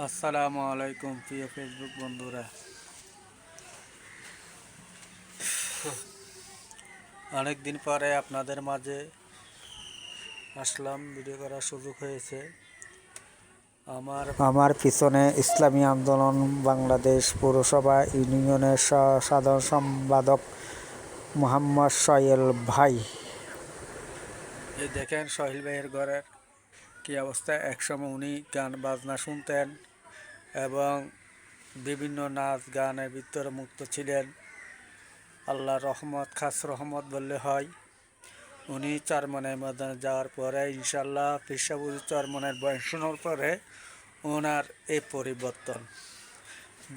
আসসালামু আলাইকুম প্রিয় ফেসবুক বন্ধুরা। অনেক দিন পরে আপনাদের মাঝে আসলাম ভিডিও করার সুযোগ হয়েছে। আমার আমার পিছনে ইসলামী আন্দোলন বাংলাদেশ পৌরসভা ইউনিয়নের সাধারণ সম্পাদক মোহাম্মদ সোহেল ভাই। এই দেখেন সোহেল ভাইয়ের ঘরের কী অবস্থা একসময় উনি গান বাজনা শুনতেন এবং বিভিন্ন নাচ গানের ভিতরে মুক্ত ছিলেন। আল্লাহ রহমত, খাস রহমত বললে হয়। উনি চরমনের ময়দানে যাওয়ার পরে ইনশাল্লাহ পেশাবুল চরমনের বয়স শোনার পরে ওনার এই পরিবর্তন।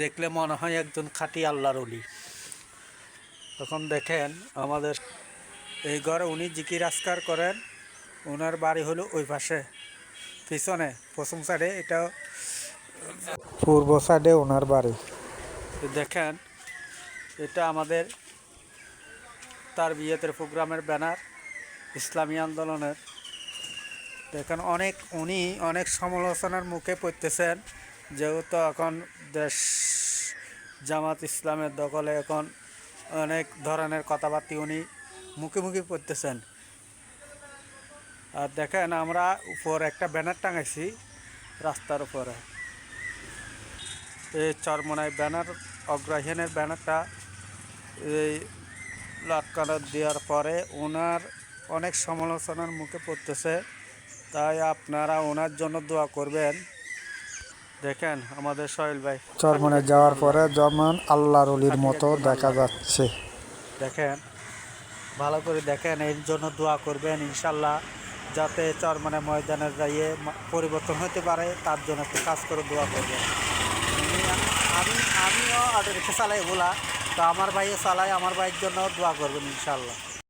দেখলে মনে হয় একজন খাঁটি আল্লাহর অলি তখন দেখেন আমাদের এই ঘরে উনি জিকির আসকার করেন, ওনার বাড়ি হলো ওই পাশে। পিছনে পশ্চিম সাইডে এটা পূর্ব সাইডে ওনার বাড়ি। দেখেন, এটা আমাদের তার বিয়েতের প্রোগ্রামের ব্যানার, ইসলামী আন্দোলনের। দেখেন, অনেক উনি অনেক সমালোচনার মুখে পড়তেছেন, যেহেতু এখন দেশ, জামাত ইসলামের দখলে এখন অনেক ধরনের কথাবার্তা উনি মুখে মুখে পড়তেছেন। আর দেখেন আমরা উপর একটা ব্যানার টাঙাইছি রাস্তার উপরে। এই চরমনায় ব্যানার অগ্রহীনের ব্যানারটা এই লটকানো দেওয়ার পরে ওনার অনেক সমালোচনার মুখে পড়তেছে তাই আপনারা ওনার জন্য দোয়া করবেন। দেখেন আমাদের সোহেল ভাই। চরমনে যাওয়ার পরে যেমন আল্লাহর অলির মতো দেখা যাচ্ছে। দেখেন ভালো করে দেখেন এর জন্য দোয়া করবেন ইনশাল্লাহ। যাতে চরমনে ময়দানের যাইয়ে পরিবর্তন হতে পারে, তার জন্য একটু কাজ করে দোয়া করবে। আমি- আমি আমিও রিক্সা চালাই বলা তো আমার ভাইও চালাই আমার ভাইয়ের জন্য দোয়া করবেন ইনশাল্লাহ